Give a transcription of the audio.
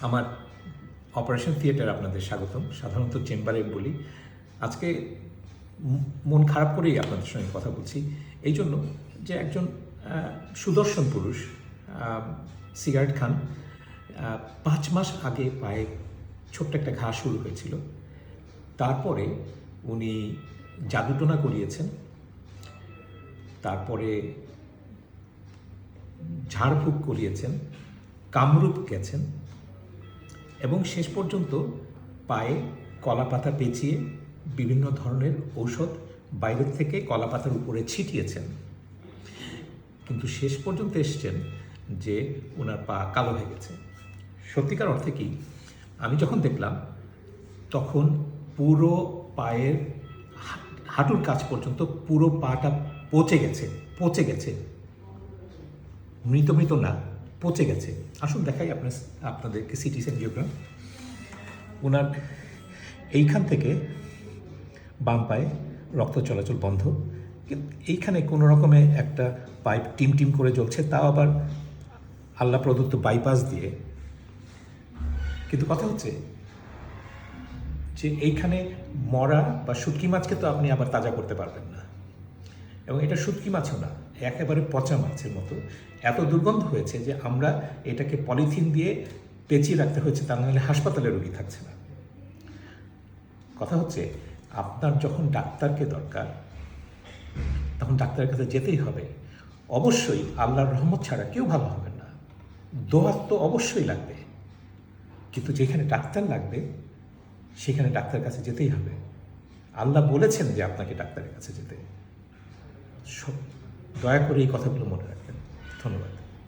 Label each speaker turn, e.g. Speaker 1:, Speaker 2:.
Speaker 1: আমার operation theatre আপনাদের স্বাগতম। সাধারণত চেম্বারে বলি, আজকে মন খারাপ করেই আপনাদের সঙ্গে কথা বলছি। এই জন্য যে একজন সুদর্শন পুরুষ সিগারেট খান পাঁচ মাস আগে পায়ে ছোট্ট একটা ঘা শুরু হয়েছিল। তারপরে উনি জাদুটোনা করিয়েছেন। তারপরে ঝাড়ফুঁক করিয়েছেন। কামরূপ গেছেন এবং শেষ পর্যন্ত পায়ে কলাপাতা পেঁচিয়ে বিভিন্ন ধরনের ঔষধ বাইরের থেকে কলাপাতার উপরে ছিটিয়েছেন। কিন্তু শেষ পর্যন্ত এসছেন যে ওনার পা কালো হয়ে গেছে। সত্যিকার অর্থে কি? আমি যখন দেখলাম, তখন পুরো পায়ের হাঁটুর কাছ পর্যন্ত পুরো পাটা পচে গেছে পচে গেছে। মৃত মৃত না। পচে গেছে। আসুন দেখাই আপনার, আপনাদেরকে সিটি সেনজিওগ্রাম ওনার এইখান থেকে বাম পায়ে রক্ত চলাচল বন্ধ। কিন্তু এইখানে কোনো রকমে একটা পাইপ টিম টিম করে জ্বলছে, তাও আবার আল্লাহ প্রদত্ত বাইপাস দিয়ে। কিন্তু কথা হচ্ছে যে এইখানে মরা বা শুটকি মাছকে তো আপনি আবার তাজা করতে পারবেন না। এবং এটা শুটকি মাছও না, একেবারে পচা মাছের মতো। এত দুর্গন্ধ হয়েছে যে আমরা এটাকে পলিথিন দিয়ে পেঁচিয়ে রাখতে হয়েছে, তা নাহলে হাসপাতালে রোগী থাকছে না। কথা হচ্ছে, আপনার যখন ডাক্তারকে দরকার, তখন ডাক্তারের কাছে যেতেই হবে। অবশ্যই আল্লাহর রহমত ছাড়া কেউ ভালো হবে না। দোয়া তো অবশ্যই লাগবে। কিন্তু যেখানে ডাক্তার লাগবে, সেখানে ডাক্তারের কাছে যেতেই হবে। আল্লাহ বলেছেন যে আপনাকে ডাক্তারের কাছে যেতে। দয়া করে এই কথাগুলো মনে রাখবেন। ধন্যবাদ।